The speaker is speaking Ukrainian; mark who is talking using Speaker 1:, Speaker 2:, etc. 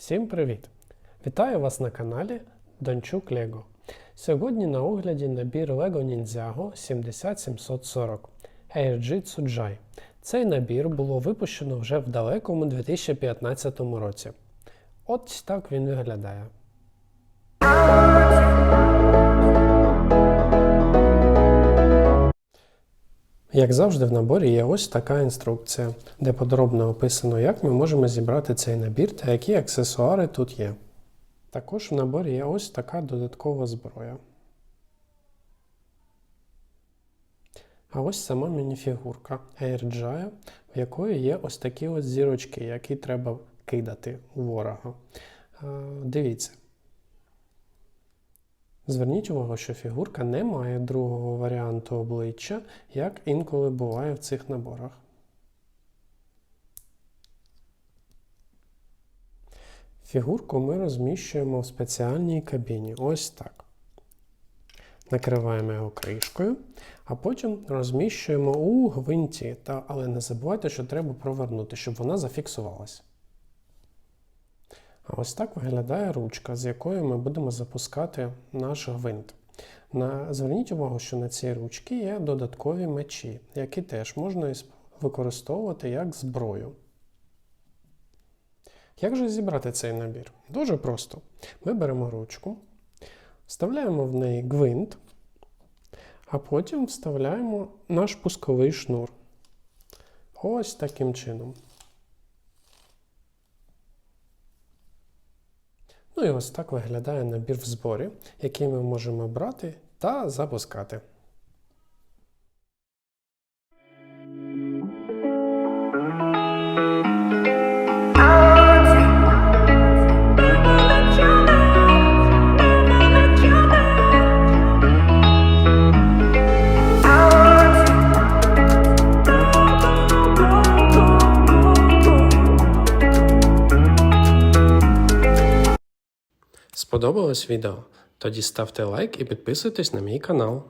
Speaker 1: Всім привіт! Вітаю вас на каналі Дончук Лего. Сьогодні на огляді набір Lego Ninjago 70740 ARG Tsujai. Цей набір було випущено вже в далекому 2015 році. От так він виглядає. Як завжди, в наборі є ось така інструкція, де подробно описано, як ми можемо зібрати цей набір та які аксесуари тут є. Також в наборі є ось така додаткова зброя. А ось сама мініфігурка AirGia, в якої є ось такі ось зірочки, які треба кидати у ворога. Дивіться. Зверніть увагу, що фігурка не має другого варіанту обличчя, як інколи буває в цих наборах. Фігурку ми розміщуємо в спеціальній кабіні. Ось так. Накриваємо його кришкою, а потім розміщуємо у гвинті. Та, але не забувайте, що треба провернути, щоб вона зафіксувалась. Ось так виглядає ручка, з якою ми будемо запускати наш гвинт. На, зверніть увагу, що на цій ручці є додаткові мечі, які теж можна використовувати як зброю. Як же зібрати цей набір? Дуже просто. Ми беремо ручку, вставляємо в неї гвинт, а потім вставляємо наш пусковий шнур. Ось таким чином. Ну і ось так виглядає набір в зборі, який ми можемо брати та запускати. Сподобалось відео? Тоді ставте лайк і підписуйтесь на мій канал.